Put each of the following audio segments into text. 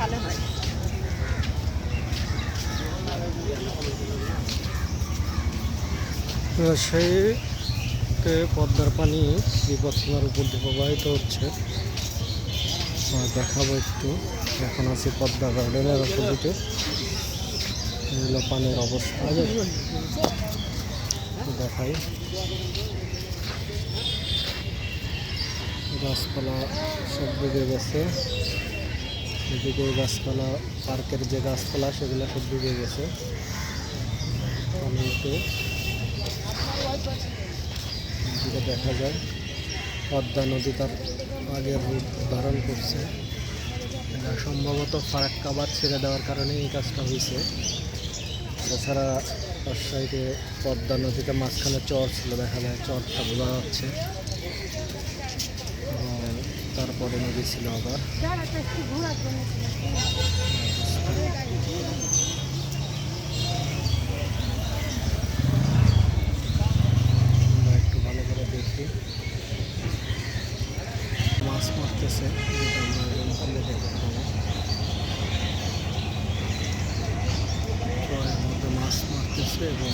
ভালো হয়। রাজশাহীতে পদ্মার পানি বিপদসীমার উপর দিয়ে প্রবাহিত হচ্ছে। দেখাবো একটু। এখন আছি পদ্মা গার্ডেনের অপোজিটে এগুলো পানির অবস্থা। দেখাই। গাছপালা সব বেড়ে গেছে। এদিকে গাছপালা, পার্কের যে গাছপালা, সেগুলো সব ডুবে গেছে। দেখা যায়, পদ্মা নদী তার আগের রূপ ধারণ করছে। সম্ভবত ফারাক্কা বাদ ছেড়ে দেওয়ার কারণে এই কাজটা হয়েছে। তাছাড়া রাজশাহীতে পদ্মা নদীতে মাঝখানে চর ছিল, দেখা যায় চরটা বোঝা যাচ্ছে। তারপরে নদী ছিল আবার। একটু ভালো করে মাছ মারতেছে মারতেছে এবং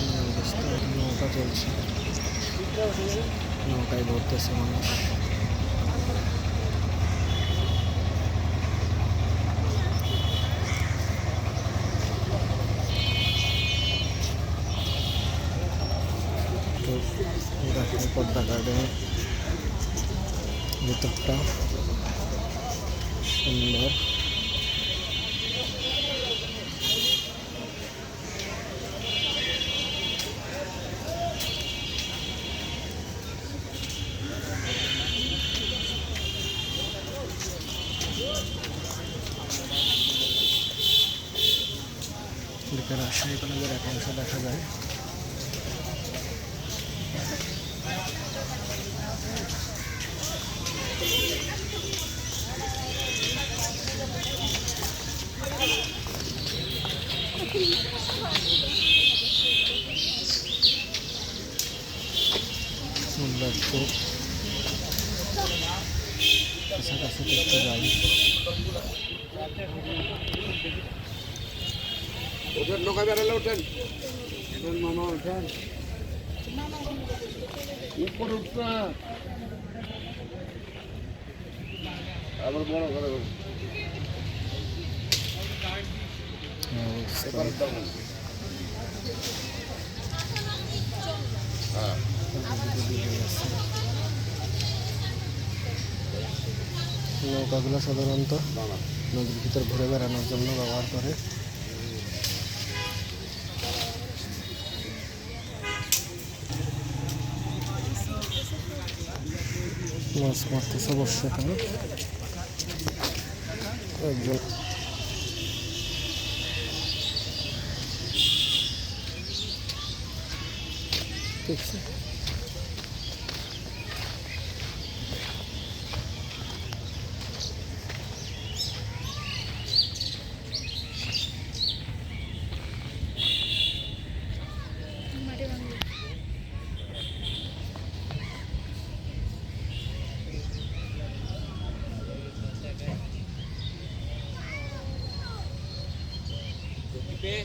এই অবস্থায় নৌকা চলছে। নৌকায় ধরতেছে মানুষ তো দেখেন পদ্মা গার্ডেনের ভিতরটা সুন্দর এদিকে রাজশাহী কলেজের একাংশ দেখা যায়। একটু কাছাকাছি দেখতে যাই। ওঠেন নৌকা বেড়ালে ওঠেন ওঠেন মামা ওঠেন উপর উঠতে। আবার বড় করে। হ্যাঁ। নৌকাগুলো সাধারণত নদীর ভিতর ঘুরে বেড়ানোর জন্য ব্যবহার করে। মাছ মারতেছে বর্ষাকালে একজন। ঠিক ಕೆ